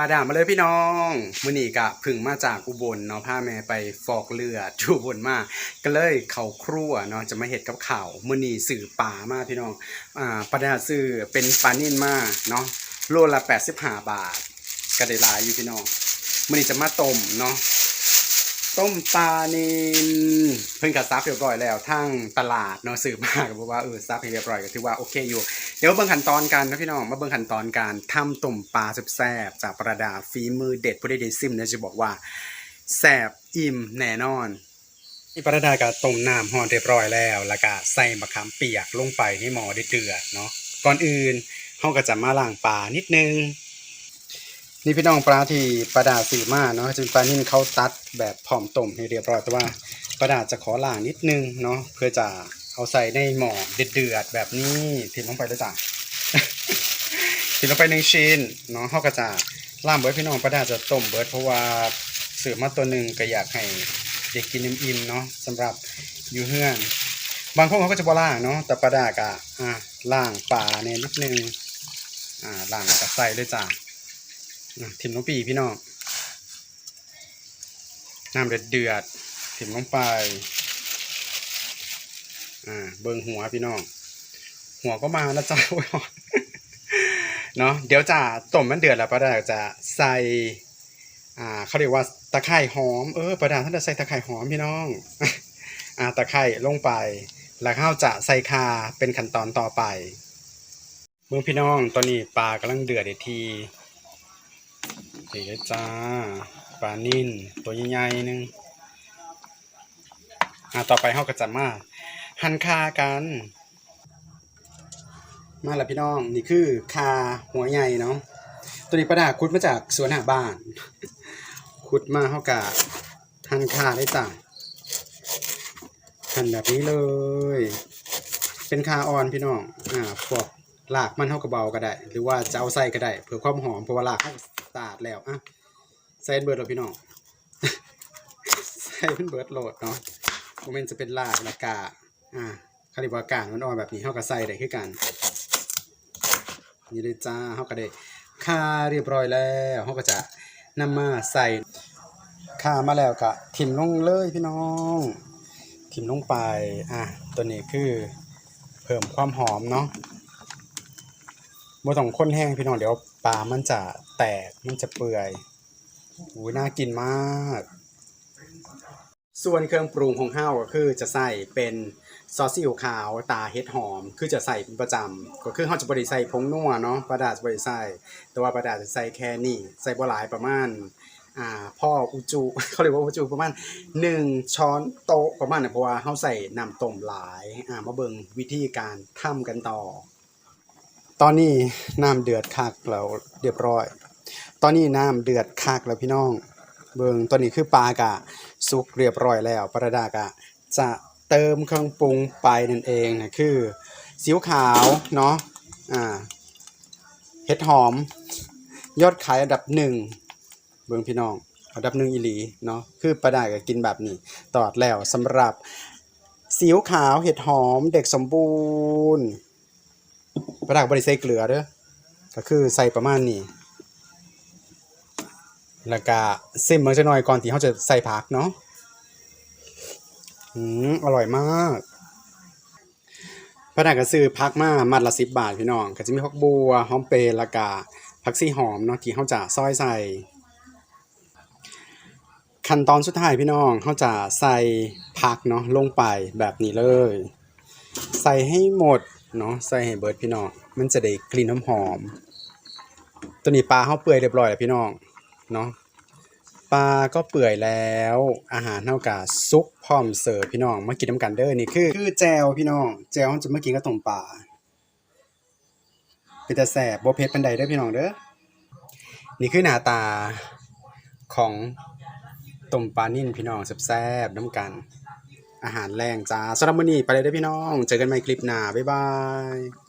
ปลาด่ามาเลยพี่น้องมือนีกะพึ่งมาจากอุบลเนาะพาแม่ไปฟอกเลือดอยู่อุบลมาก็เลยเข่าครัวเนาะจะมาเห็ดกับข่าวมือนีสื่อป่ามาพี่น้องอ่าปลาด่าซื้อเป็นปลานิ่นมาเนาะโลละ85บาทก็ได้หลายอยู่พี่น้องมือนีจะมาต้มเนาะ ต้มปลาเนินเพิ่งกัดซับเรียบร้อยแล้วทั้งตลาดเนาะซื้อมาก็บอกว่าเออซับให้เรียบร้อยก็ถือว่าโอเคอยู่ เดี๋ยวเบิ่งขั้นตอนกันนะพี่น้องมาเบิ่งขั้นตอนการทำต้มปลาแซ่บจากประดาฝีมือเด็ดผู้ได้ได้ซิมเนี่ยจะบอกว่าแซ่บอิ่มแน่นอนนี่ประดาก็ต้มน้ำหอนเรียบร้อยแล้ว แล้วก็ใส่มะขามเปียกลงไปในหมอได้เดือดเนาะก่อนอื่นเฮาก็จะมาล้างปลานิดนึง นี่พี่น้องปลาที่ประดาซื้อมาเนาะจะเป็นปลานิ่นเขาตัดแบบพร้อมต้มให้เรียบร้อยแต่ว่าประดาจะขอล้างนิดนึงเนาะเพื่อจะเอาใส่ในหม้อเดือดๆแบบนี้ทิ้งลงไปเลยจ้ะทิ้งลงไปในชิ้นเนาะเขาก็จะล่ามเบิร์ดพี่น้องประดาจะต้มเบิร์ดเพราะว่าซื้อมาตัวหนึ่งก็อยากให้เด็กกินอิ่มๆเนาะสำหรับอยู่เฮือน บางคนเขาก็จะบ่ล่างเนาะแต่ประดากะอะล่างปลาเนี่ยนิดนึงอ่าล่างกับใส่เลยจ้ะ ถิ่มลงไปอีกพี่น้องน้ำเดือดเดือดถิ่มลงไป อ่า เบิงหัวพี่น้อง หัวก็มาแล้วจ้าโอ้ยเนาะ เดี๋ยวจะต้มมันเดือดแล้วป้าดาจะใส่ อ่า เขาเรียกว่าตะไคร่หอม เออป้าดาท่านจะใส่ตะไคร่หอมพี่น้อง อ่า ตะไคร่ลงไป แล้วข้าวจะใส่คาเป็นขั้นตอนต่อไป เมื่อพี่น้อง ตอนนี้ปลากำลังเดือดอีกที นี่เลยจ้าปลานิ่นตัวใหญ่ๆหนึงอะต่อไปเฮาก็จะมาหั่นคากัน มาแล้วพี่น้องนี่คือคาหัวใหญ่เนาะตัวนี้ประดาคุดมาจากสวนหาบ้าน คุดมาเฮากะหั่นคาได้จ้ะหั่นแบบนี้เลย เป็นคาอ่อนพี่น้องอ่าพวก หลากมันเฮากระเบาก็ได้ หรือว่าจะเอาใส่ก็ได้เพื่อความหอมเพราะว่าหลากเฮาตาร์ทแล้วอะใส่เบิร์ดแล้วพี่น้องใส่เป็นเบิร์ดโหลดเนาะโมเมนต์จะเป็นลากละกาอ่าคาริบวากามันอ่อนแบบนี้เฮาก็ใส่ได้คือกันนี่เลยจ้าเฮาก็ได้ค่าเรียบร้อยแล้วเฮาก็จะนำมาใส่ค่ามาแล้วก็ทิ่มลงเลยพี่น้องทิ่มลงไปอะตัวนี้คือเพิ่มความหอมเนาะ บ่ต้องข้นแห้งพี่น้องเดี๋ยวปลามันจะแตกมันจะเปื่อยอู้น่ากินมาก ส่วนเครื่องปรุงของเฮาวก็คือจะใส่เป็นซอสซีอิ๊วขาวตาเห็ดหอม คือจะใส่เป็นประจำก็คือเฮาจะบ่ได้ใส่ผงนัวเนาะปลาดาจะบ่ได้ใส่แต่ว่าปลาดาจะใส่แค่นี้ใส่บ่หลายประมาณอ่าพ่ออุจูเขาเรียกว่าอุจูประมาณหนึ่งช้อนโต๊ะประมาณนั้นเพราะว่าเขาใส่น้ำต้มหลายอ่ามาเบิ่งวิธีการทำกันต่อ ตอนนี้น้ำเดือดคักแล้วเรียบร้อย ตอนนี้น้ำเดือดคักแล้วพี่น้อง เบิงตอนนี้คือปลากะสุกเรียบร้อยแล้วประดากะ จะเติมเครื่องปรุงไปนั่นเองนะคือซีอิ๊วขาวเนาะอ่าเห็ดหอม ยอดขายอันดับหนึ่งเบิงพี่น้องอันดับหนึ่งอีหลีเนาะคือปลาด้ก็กินแบบนี้ตอดแล้วสำหรับซีอิ๊วขาวเห็ดหอมเด็กสมบูรณ์ ปลาได้ก็บ่ได้ใส่เกลือเด้อก็คือใส่ประมาณนี้แล้วก็ซิมเมื่อจะน่อยก่อนที่เขาจะใส่ผักเนาะอืมอร่อยมากปลาได้ก็ซื้อผักมามัดละสิบบาทพี่น้อง ก็จะมีผักบัวหอมเปรย์แล้วก็ผักซี่หอมเนาะที่เขาจะซอยใส่ ขั้นตอนสุดท้ายพี่น้องเขาจะใส่ผักเนาะลงไปแบบนี้เลย ใส่ให้หมด เนาะใส่ให้เบิร์ดพี่น้อง มันจะได้กลิ่นหอมๆตัวนี้ปลาเขาเปื่อยเรียบร้อยแล้วพี่น้อง เนาะปลาก็เปื่อยแล้ว อาหารเท่ากับซุปพร้อมเสิร์ฟพี่น้องมากินน้ำกันเด้อนี่คือคือแจวพี่น้อง แจวเขาจะมากินกับต้มปลาเป็นแต่แสบบ่เผ็ดเป็นใดเด้อพี่น้องเด้อนี่คือหน้าตาของต้มปลานิ่นพี่น้องแซ่บๆน้ำกัน อาหารแรงจ้าสำหรับมื้อนี้ไปเลยเด้อพี่น้อง เจอกันใหม่คลิปหน้า บ๊ายบาย